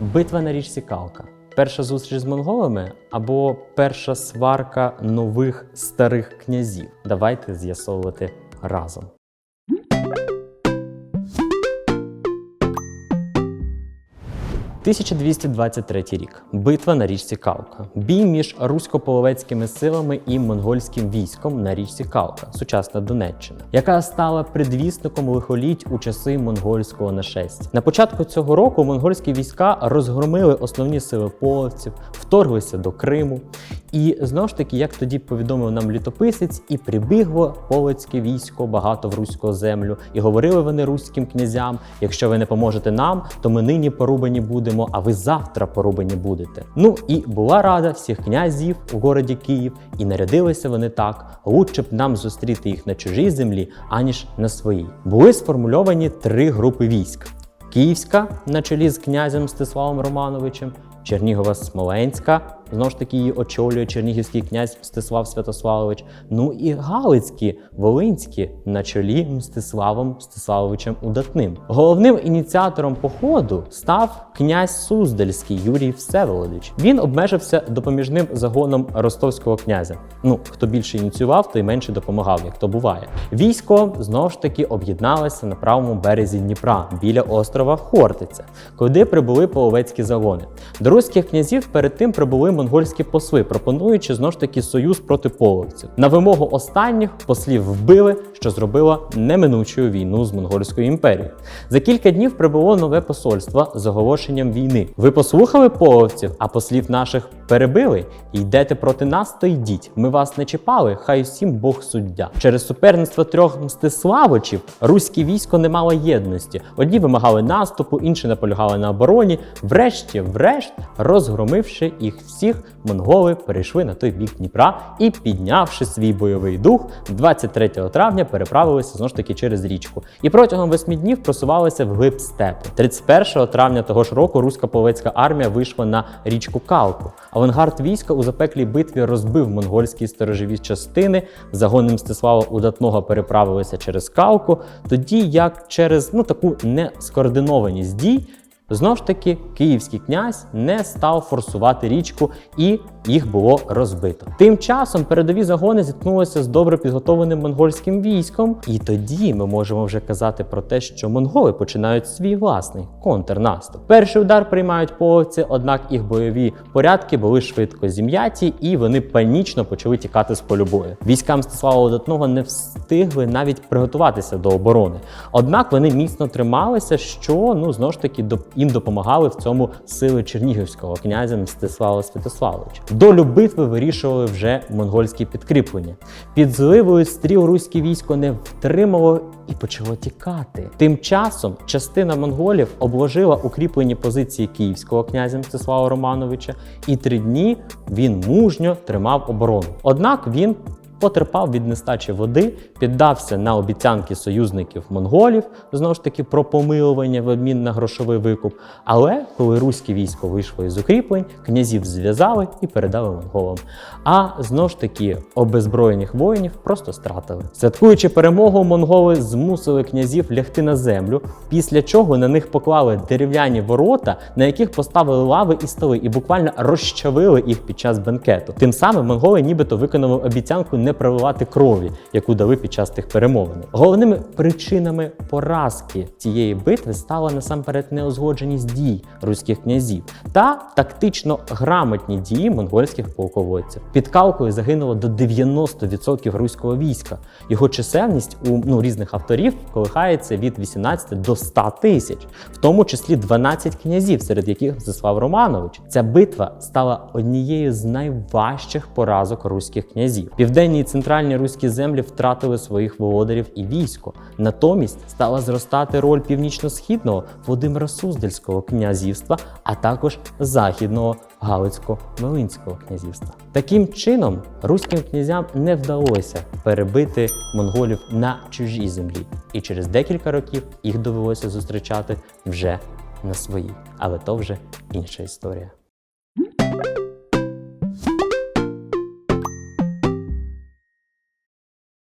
Битва на річці Калка. Перша зустріч з монголами або перша сварка нових старих князів. Давайте з'ясовувати разом. – 1223 рік. Битва на річці Калка. Бій між русько-половецькими силами і монгольським військом на річці Калка, сучасна Донеччина, яка стала предвісником лихоліть у часи монгольського нашестя. На початку цього року монгольські війська розгромили основні сили половців, вторглися до Криму. І знову ж таки, як тоді повідомив нам літописець, і прибігло полоцьке військо багато в руську землю, і говорили вони руським князям: якщо ви не поможете нам, то ми нині порубані будемо, а ви завтра порубані будете. Ну і була рада всіх князів у городі Київ, і нарядилися вони так: лучше б нам зустріти їх на чужій землі, аніж на своїй. Були сформульовані три групи військ: Київська на чолі з князем Стиславом Романовичем. Чернігова Смоленська, знову ж таки її очолює чернігівський князь Мстислав Святославович. Ну і Галицькі, Волинські на чолі Мстиславом Мстиславовичем Удатним. Головним ініціатором походу став князь Суздальський Юрій Всеволодич. Він обмежився допоміжним загоном ростовського князя. Ну хто більше ініціював, той менше допомагав, як то буває. Військо знову ж таки об'єдналося на правому березі Дніпра біля острова Хортиця, куди прибули половецькі загони. До руських князів перед тим прибули монгольські посли, пропонуючи знову ж таки союз проти половців. На вимогу останніх послів вбили, що зробило неминучою війну з монгольською імперією. За кілька днів прибуло нове посольство з оголошенням війни. Ви послухали половців, а послів наших перебили? Йдете проти нас, то йдіть. Ми вас не чіпали, хай усім Бог суддя. Через суперництво трьох мстиславичів руське військо не мало єдності. Одні вимагали наступу, інші наполягали на обороні. Врешті, врешт, розгромивши їх всіх, монголи перейшли на той бік Дніпра і, піднявши свій бойовий дух, 23 травня переправилися знову ж таки через річку. І протягом восьми днів просувалися вглиб степу. 31 травня того ж року руська половецька армія вийшла на річку Калку. Авангард війська у запеклій битві розбив монгольські сторожові частини. Загони Мстислава Удатного переправилися через Калку, тоді як через ну таку нескоординованість дій. Знову ж таки, київський князь не став форсувати річку, і їх було розбито. Тим часом передові загони зіткнулися з добре підготовленим монгольським військом, і тоді ми можемо вже казати про те, що монголи починають свій власний контрнаступ. Перший удар приймають половці, однак їх бойові порядки були швидко зім'яті, і вони панічно почали тікати з полю бою. Війська Мстислава Удатного не встигли навіть приготуватися до оборони. Однак вони міцно трималися, що ну знову ж таки до їм допомагали в цьому сили чернігівського князя Мстислава Святославовича. Долю битви вирішували вже монгольські підкріплення. Під зливою стріл руське військо не втримало і почало тікати. Тим часом частина монголів обложила укріплені позиції київського князя Мстислава Романовича, і три дні він мужньо тримав оборону. Однак він потерпав від нестачі води, піддався на обіцянки союзників монголів, знову ж таки про помилування в обмін на грошовий викуп. Але коли руське військо вийшло із укріплень, князів зв'язали і передали монголам. А знову ж таки обезброєних воїнів просто стратили. Святкуючи перемогу, монголи змусили князів лягти на землю, після чого на них поклали дерев'яні ворота, на яких поставили лави і столи, і буквально розчавили їх під час бенкету. Тим самим монголи нібито виконали обіцянку не проливати крові, яку дали під час тих перемовин. Головними причинами поразки цієї битви стала насамперед неузгодженість дій руських князів та тактично грамотні дії монгольських полководців. Під Калкою загинуло до 90% руського війська. Його чисельність у ну, різних авторів колихається від 18 до 100 тисяч, в тому числі 12 князів, серед яких Мстислав Романович. Ця битва стала однією з найважчих поразок руських князів. Південні і центральні руські землі втратили своїх володарів і військо. Натомість стала зростати роль північно-східного Володимира Суздальського князівства, а також західного Галицько-Волинського князівства. Таким чином, руським князям не вдалося перебити монголів на чужій землі, і через декілька років їх довелося зустрічати вже на своїй. Але то вже інша історія.